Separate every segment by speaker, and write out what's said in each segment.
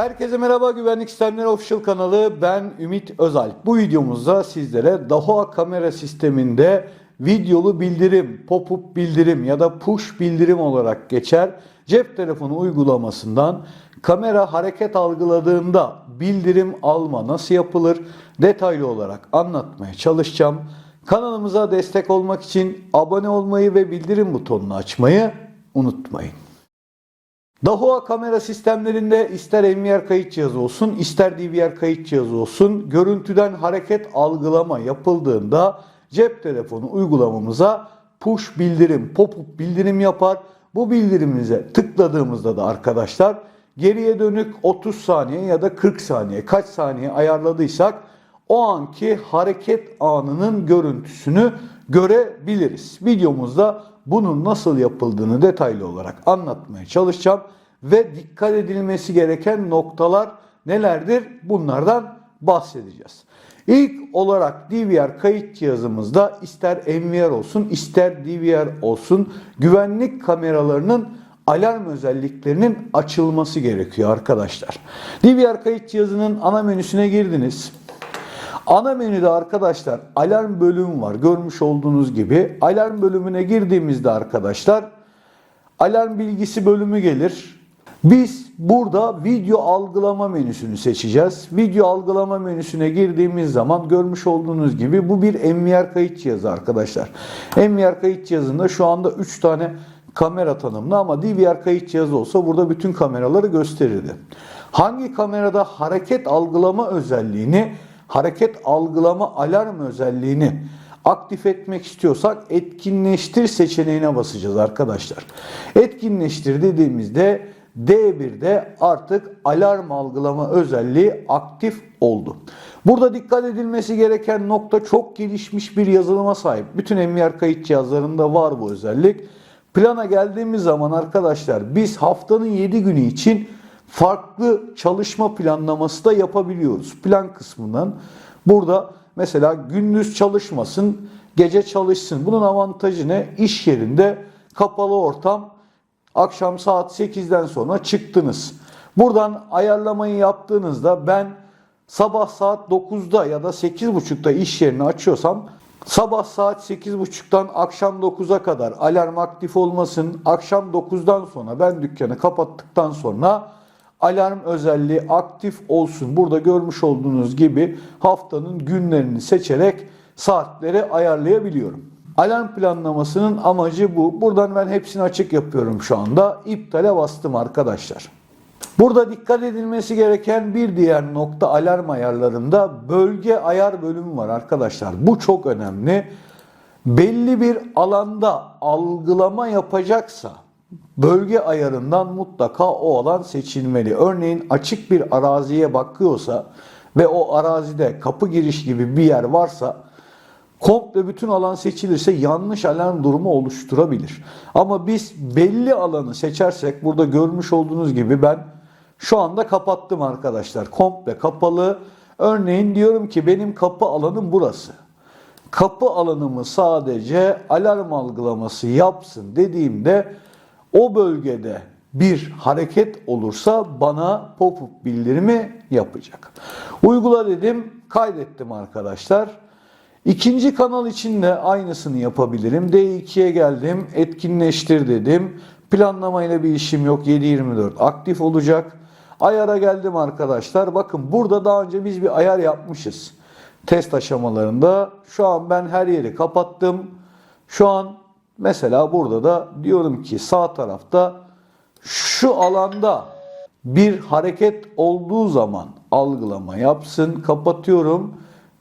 Speaker 1: Herkese merhaba Güvenlik Sistemleri Official kanalı ben Ümit Özal. Bu videomuzda sizlere Dahua kamera sisteminde videolu bildirim, pop-up bildirim ya da push bildirim olarak geçer. Cep telefonu uygulamasından kamera hareket algıladığında bildirim alma nasıl yapılır detaylı olarak anlatmaya çalışacağım. Kanalımıza destek olmak için abone olmayı ve bildirim butonunu açmayı unutmayın. Dahua kamera sistemlerinde ister NVR kayıt cihazı olsun, ister DVR kayıt cihazı olsun, görüntüden hareket algılama yapıldığında cep telefonu uygulamamıza push bildirim, pop-up bildirim yapar. Bu bildirimimize tıkladığımızda da arkadaşlar geriye dönük 30 saniye ya da 40 saniye kaç saniye ayarladıysak o anki hareket anının görüntüsünü görebiliriz. Videomuzda bunun nasıl yapıldığını detaylı olarak anlatmaya çalışacağım ve dikkat edilmesi gereken noktalar nelerdir? Bunlardan bahsedeceğiz. İlk olarak DVR kayıt cihazımızda ister NVR olsun ister DVR olsun güvenlik kameralarının alarm özelliklerinin açılması gerekiyor arkadaşlar. DVR kayıt cihazının ana menüsüne girdiniz. Ana menüde arkadaşlar alarm bölümü var. Görmüş olduğunuz gibi alarm bölümüne girdiğimizde arkadaşlar alarm bilgisi bölümü gelir. Biz burada video algılama menüsünü seçeceğiz. Video algılama menüsüne girdiğimiz zaman görmüş olduğunuz gibi bu bir NVR kayıt cihazı arkadaşlar. NVR kayıt cihazında şu anda 3 tane kamera tanımlı ama DVR kayıt cihazı olsa burada bütün kameraları gösterirdi. Hangi kamerada hareket algılama özelliğini hareket algılama alarm özelliğini aktif etmek istiyorsak etkinleştir seçeneğine basacağız arkadaşlar. Etkinleştir dediğimizde D1'de artık alarm algılama özelliği aktif oldu. Burada dikkat edilmesi gereken nokta çok gelişmiş bir yazılıma sahip. Bütün NVR kayıt cihazlarında var bu özellik. Plana geldiğimiz zaman arkadaşlar biz haftanın 7 günü için farklı çalışma planlaması da yapabiliyoruz. Plan kısmından burada mesela gündüz çalışmasın, gece çalışsın. Bunun avantajı ne? İş yerinde kapalı ortam akşam saat 8'den sonra çıktınız. Buradan ayarlamayı yaptığınızda ben sabah saat 9'da ya da 8.30'da iş yerini açıyorsam sabah saat 8.30'dan akşam 9'a kadar alarm aktif olmasın. Akşam 9'dan sonra ben dükkanı kapattıktan sonra alarm özelliği aktif olsun. Burada görmüş olduğunuz gibi haftanın günlerini seçerek saatleri ayarlayabiliyorum. Alarm planlamasının amacı bu. Buradan ben hepsini açık yapıyorum şu anda. İptale bastım arkadaşlar. Burada dikkat edilmesi gereken bir diğer nokta alarm ayarlarında bölge ayar bölümü var arkadaşlar. Bu çok önemli. Belli bir alanda algılama yapacaksa bölge ayarından mutlaka o alan seçilmeli. Örneğin açık bir araziye bakıyorsa ve o arazide kapı giriş gibi bir yer varsa komple bütün alan seçilirse yanlış alarm durumu oluşturabilir. Ama biz belli alanı seçersek burada görmüş olduğunuz gibi ben şu anda kapattım arkadaşlar. Komple kapalı. Örneğin diyorum ki benim kapı alanım burası. Kapı alanımı sadece alarm algılaması yapsın dediğimde o bölgede bir hareket olursa bana pop-up bildirimi yapacak. Uygula dedim, kaydettim arkadaşlar. İkinci kanal için de aynısını yapabilirim. D2'ye geldim, etkinleştir dedim. Planlamayla bir işim yok. 7.24 aktif olacak. Ayara geldim arkadaşlar. Bakın burada daha önce biz bir ayar yapmışız. Test aşamalarında. Şu an ben her yeri kapattım. Şu an mesela burada da diyorum ki sağ tarafta şu alanda bir hareket olduğu zaman algılama yapsın. Kapatıyorum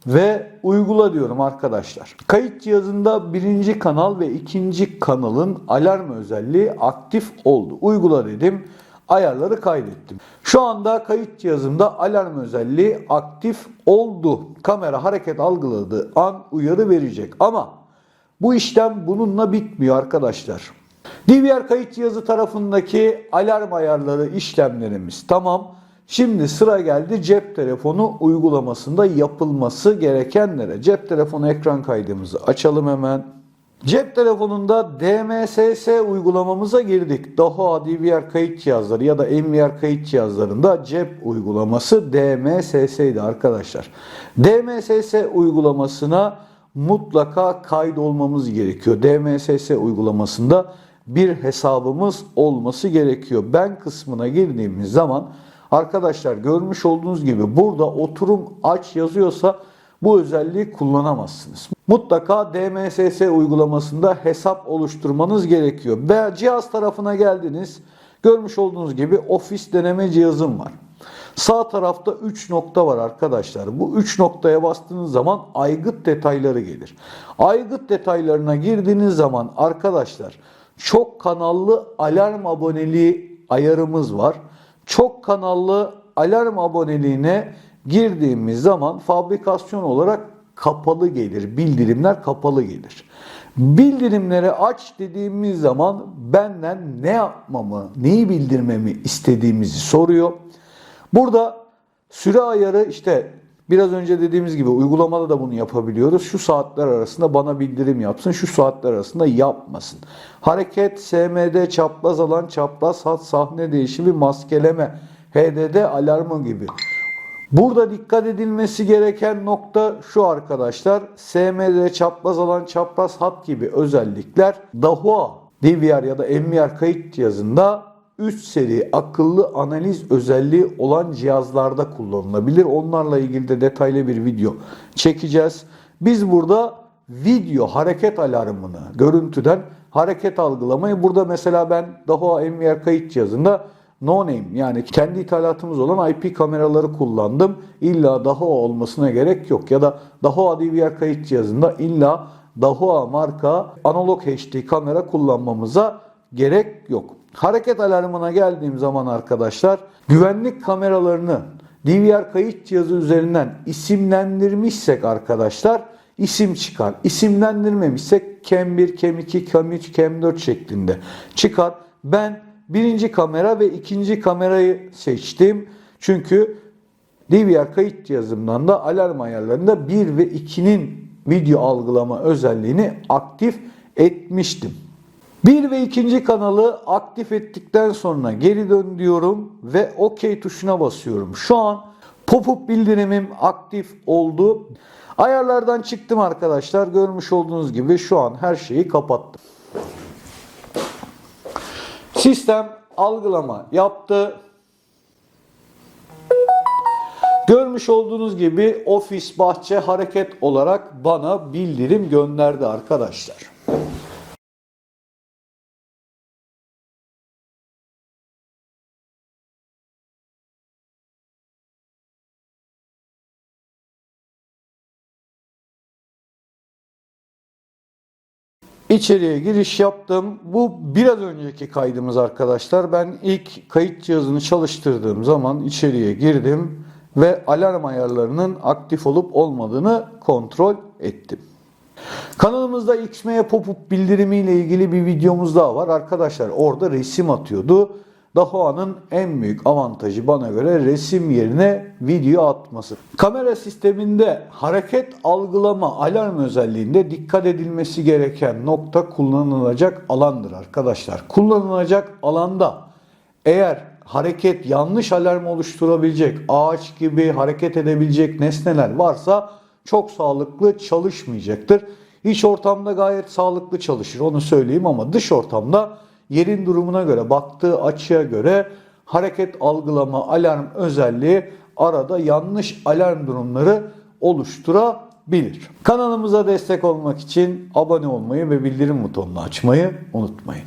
Speaker 1: ve uygula diyorum arkadaşlar. Kayıt cihazında birinci kanal ve ikinci kanalın alarm özelliği aktif oldu. Uygula dedim. Ayarları kaydettim. Şu anda kayıt cihazımda alarm özelliği aktif oldu. Kamera hareket algıladığı an uyarı verecek. Ama bu işlem bununla bitmiyor arkadaşlar. DVR kayıt cihazı tarafındaki alarm ayarları işlemlerimiz tamam. Şimdi sıra geldi cep telefonu uygulamasında yapılması gerekenlere. Cep telefonu ekran kaydımızı açalım hemen. Cep telefonunda DMSS uygulamamıza girdik. Dahua DVR kayıt cihazları ya da NVR kayıt cihazlarında cep uygulaması DMSS'ydi arkadaşlar. DMSS uygulamasına mutlaka kaydolmamız gerekiyor. DMSS uygulamasında bir hesabımız olması gerekiyor. Ben kısmına girdiğimiz zaman arkadaşlar görmüş olduğunuz gibi burada oturum aç yazıyorsa bu özelliği kullanamazsınız. Mutlaka DMSS uygulamasında hesap oluşturmanız gerekiyor. Ve cihaz tarafına geldiniz. Görmüş olduğunuz gibi ofis deneme cihazım var. Sağ tarafta 3 nokta var arkadaşlar. Bu 3 noktaya bastığınız zaman aygıt detayları gelir. Aygıt detaylarına girdiğiniz zaman arkadaşlar çok kanallı alarm aboneliği ayarımız var. Çok kanallı alarm aboneliğine girdiğimiz zaman fabrikasyon olarak kapalı gelir. Bildirimler kapalı gelir. Bildirimleri aç dediğimiz zaman benden ne yapmamı, neyi bildirmemi istediğimizi soruyor. Burada süre ayarı işte biraz önce dediğimiz gibi uygulamada da bunu yapabiliyoruz. Şu saatler arasında bana bildirim yapsın, şu saatler arasında yapmasın. Hareket, SMD, çapraz alan, çapraz hat, sahne değişimi, maskeleme, HDD alarmı gibi. Burada dikkat edilmesi gereken nokta şu arkadaşlar. SMD, çapraz alan, çapraz hat gibi özellikler Dahua DVR ya da NVR kayıt cihazında üst seri akıllı analiz özelliği olan cihazlarda kullanılabilir. Onlarla ilgili de detaylı bir video çekeceğiz. Biz burada video hareket alarmını görüntüden hareket algılamayı burada mesela ben Dahua NVR kayıt cihazında no name yani kendi ithalatımız olan IP kameraları kullandım. İlla Dahua olmasına gerek yok. Ya da Dahua DVR kayıt cihazında illa Dahua marka analog HD kamera kullanmamıza gerek yok. Hareket alarmına geldiğim zaman arkadaşlar güvenlik kameralarını DVR kayıt cihazı üzerinden isimlendirmişsek arkadaşlar isim çıkar. İsimlendirmemişsek CAM 1, CAM 2, CAM 3, CAM 4 şeklinde çıkar. Ben birinci kamera ve ikinci kamerayı seçtim. Çünkü DVR kayıt cihazımdan da alarm ayarlarında 1 ve 2'nin video algılama özelliğini aktif etmiştim. 1 ve 2. kanalı aktif ettikten sonra geri dön diyorum ve OK tuşuna basıyorum. Şu an pop-up bildirimim aktif oldu. Ayarlardan çıktım arkadaşlar. Görmüş olduğunuz gibi şu an her şeyi kapattım. Sistem algılama yaptı. Görmüş olduğunuz gibi ofis bahçe hareket olarak bana bildirim gönderdi arkadaşlar. İçeriye giriş yaptım. Bu biraz önceki kaydımız arkadaşlar. Ben ilk kayıt cihazını çalıştırdığım zaman içeriye girdim ve alarm ayarlarının aktif olup olmadığını kontrol ettim. Kanalımızda XM'ye pop-up bildirimi ile ilgili bir videomuz daha var. Arkadaşlar orada resim atıyordu. Dahua'nın en büyük avantajı bana göre resim yerine video atması. Kamera sisteminde hareket algılama alarm özelliğinde dikkat edilmesi gereken nokta kullanılacak alandır arkadaşlar. Kullanılacak alanda eğer hareket yanlış alarm oluşturabilecek ağaç gibi hareket edebilecek nesneler varsa çok sağlıklı çalışmayacaktır. İç ortamda gayet sağlıklı çalışır onu söyleyeyim ama dış ortamda yerin durumuna göre, baktığı açıya göre hareket algılama alarm özelliği arada yanlış alarm durumları oluşturabilir. Kanalımıza destek olmak için abone olmayı ve bildirim butonunu açmayı unutmayın.